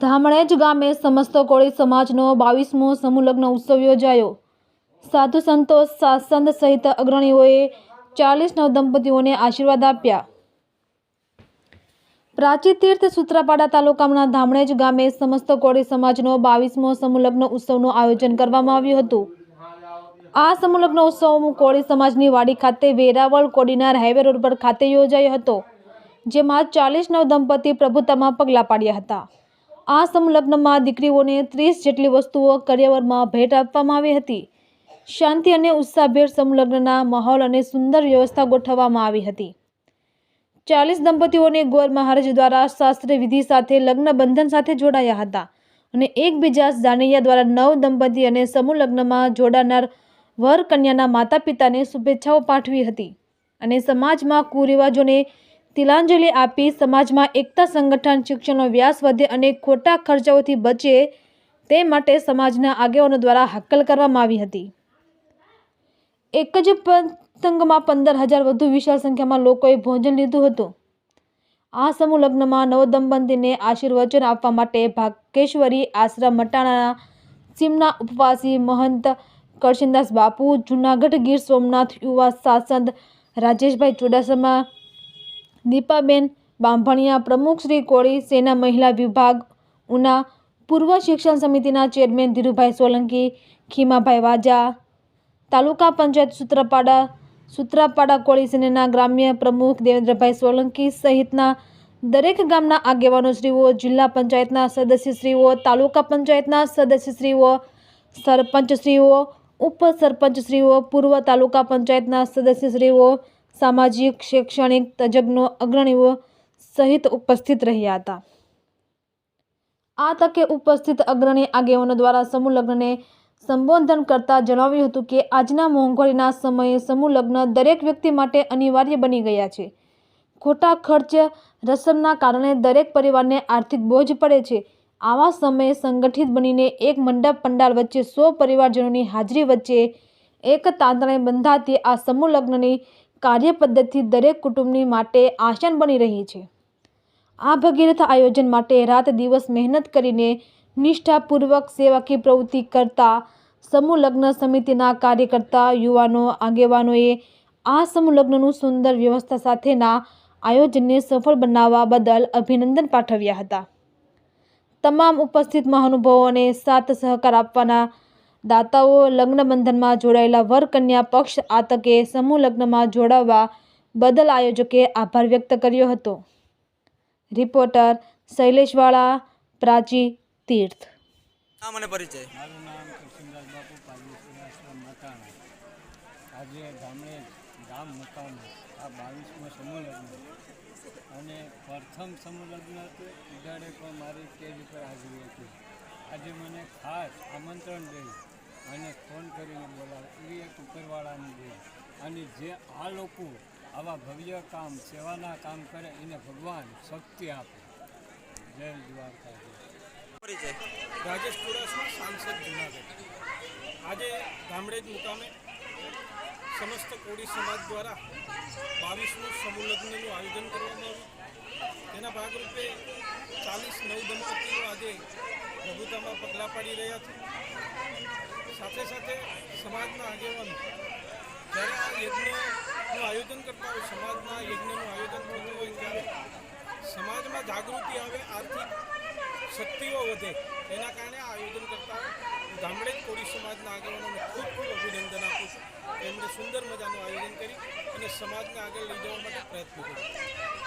ધામણેજ ગામે સમસ્ત કોળી સમાજનો બાવીસમો સમૂહલગ્ન ઉત્સવ યોજાયો. સાધુ સંતો સાસંદ સહિત અગ્રણીઓએ ચાલીસ નવ દંપતીઓને આશીર્વાદ આપ્યા. પ્રાચી તીર્થ સૂત્રાપાડા તાલુકાના ધામણેજ ગામે સમસ્ત કોળી સમાજનો બાવીસમો સમૂહલગ્ન ઉત્સવનું આયોજન કરવામાં આવ્યું હતું. આ સમૂહલગ્ન ઉત્સવ કોળી સમાજની વાડી ખાતે વેરાવળ કોડીનાર હાઈવે રોડ પર ખાતે યોજાયો હતો, જેમાં ચાલીસ નવ દંપતી પ્રભુતામાં પગલાં પાડ્યા હતા. આ સંલગ્નમાં દીકરીઓને ત્રીસ જેટલી વસ્તુઓ કરિયાવરમાં ભેટ આપવામાં આવી હતી. શાંતિ અને ઉત્સાહભેર સંલગ્નના માહોલ અને સુંદર વ્યવસ્થા ગોઠવવામાં આવી હતી. ચાલીસ દંપતીઓને ગોર મહારાજ દ્વારા શાસ્ત્રીય વિધિ સાથે લગ્ન બંધન સાથે જોડાયા હતા અને એકબીજા જાનૈયા દ્વારા નવ દંપતી અને સમૂહ જોડાનાર વર કન્યાના માતા પિતાને શુભેચ્છાઓ પાઠવી હતી અને સમાજમાં કુરિવાજોને તિલાંજલિ આપી સમાજમાં એકતા સંગઠન, શિક્ષણનો વ્યાસ વધે અને ખોટા ખર્ચાઓથી બચે તે માટે સમાજના આગેવાનો દ્વારા હાકલ કરવામાં આવી હતી. એક જ પતંગમાં પંદર હજાર વધુ વિશાળ સંખ્યામાં લોકોએ ભોજન લીધું હતું. આ સમૂહ લગ્નમાં નવદંપતીને આશીર્વચન આપવા માટે ભાગ્યેશ્વરી આશ્રમ મટાણાના સીમના ઉપવાસી મહંત કરશનદાસ બાપુ, જુનાગઢ ગીર સોમનાથ યુવા સાસંદ રાજેશભાઈ ચુડાસમા દીપાબેન બાંભણિયા પ્રમુખ શ્રી કોળી સેના મહિલા વિભાગ, ઉના પૂર્વ શિક્ષણ સમિતિના ચેરમેન ધીરુભાઈ સોલંકી, ખીમાભાઈ વાજા, તાલુકા પંચાયત સૂત્રાપાડા સૂત્રાપાડા કોળી સેનાના ગ્રામ્ય પ્રમુખ દેવેન્દ્રભાઈ સોલંકી સહિતના દરેક ગામના આગેવાનોશ્રીઓ જિલ્લા પંચાયતના સદસ્યશ્રીઓ તાલુકા પંચાયતના સદસ્યશ્રીઓ સરપંચશ્રીઓ ઉપસરપંચશ્રીઓ પૂર્વ તાલુકા પંચાયતના સદસ્યશ્રીઓ સામાજિક, શૈક્ષણિક તજજ્ઞો, અગ્રણીઓ સહિત ઉપસ્થિત રહ્યા હતા. આ તકે ઉપસ્થિત અગ્રણી આગેવાનો દ્વારા સમૂહ લગ્નને સંબોધન કરતા જણાવ્યું હતું કે, આજના મોંઘવારીના સમયે સમૂહ લગ્ન દરેક વ્યક્તિ માટે અનિવાર્ય બની ગયા છે. ખોટા ખર્ચ, રસમના કારણે દરેક પરિવારને આર્થિક બોજ પડે છે. આવા સમયે સંગઠિત બનીને એક મંડપ પંડાલ વચ્ચે સો પરિવારજનોની હાજરી વચ્ચે એક તાંતણે બંધાતી આ સમૂહ લગ્નની કાર્ય પદ્ધતિ દરેક કુટુંબની માટે આસન બની રહી છે. આ ભગીરથ આયોજન માટે રાત દિવસ મહેનત કરીને નિષ્ઠાપૂર્વક સેવાકીય પ્રવૃત્તિ કરતા સમૂહ લગ્ન સમિતિના કાર્યકર્તા, યુવાનો, આગેવાનોએ આ સમૂહ લગ્નનું સુંદર વ્યવસ્થા સાથેના આયોજનને સફળ બનાવવા બદલ અભિનંદન પાઠવ્યા હતા. તમામ ઉપસ્થિત મહાનુભાવોને સાથ સહકાર આપવાના દાતાઓ લગ્ન બંધનમાં જોડાયેલા વર કન્યા પક્ષ આતકે તકે સમૂહ લગ્નમાં જોડાવા બદલ આયોજકે આભાર વ્યક્ત કર્યો હતો. રિપોર્ટર શૈલેષવાળા પ્રાચી તીર્થ. નામ અને પરિચય. મારું નામ કૃષ્ણદાસ બાપુ પાર્લેશ્વર આશ્રમ મતાણા. આજે ગામડે ગામ મુકામે આ બાવીસમાં સમૂહ લગ્ન. અને પ્રથમ સમૂહ લગ્ન હતું. ઉદાડે પણ મારી સ્ટેજ ઉપર હાજરી હતી. આજે મને ખાસ આમંત્રણ દઈ અને ફોન કરીને બોલાવે એ એક ઉપરવાળાની દે. અને જે આ લોકો આવા ભવ્ય કામ, સેવાના કામ કરે એને ભગવાન શક્તિ આપે. જય દ્વારકા રાજેશ ચુડાસમા સાંસદ જુનાગઢ. આજે ગામડેજ મુકામે સમસ્ત કોળી સમાજ દ્વારા બાવીસમું સમૂહલગ્નનું આયોજન કરવામાં આવ્યું. તેના ભાગરૂપે ચાલીસ નવ દંપતીઓ આજે પ્રભુતામાં પગલાં પાડી રહ્યા છે. સાથે સાથે સમાજના આગેવાન, જ્યારે આ યજ્ઞનું આયોજન કરતા હોય, સમાજના યજ્ઞનું આયોજન કરતું હોય, ત્યારે સમાજમાં જાગૃતિ આવે, આર્થિક શક્તિઓ વધે, એના કારણે આ આયોજન કરતા ગામડે જ કોળી સમાજના આગેવાનોને ખૂબ ખૂબ અભિનંદન આપું છું. એમને સુંદર મજાનું આયોજન કરી અને સમાજને આગળ લઈ જવા માટે પ્રયત્ન કર્યો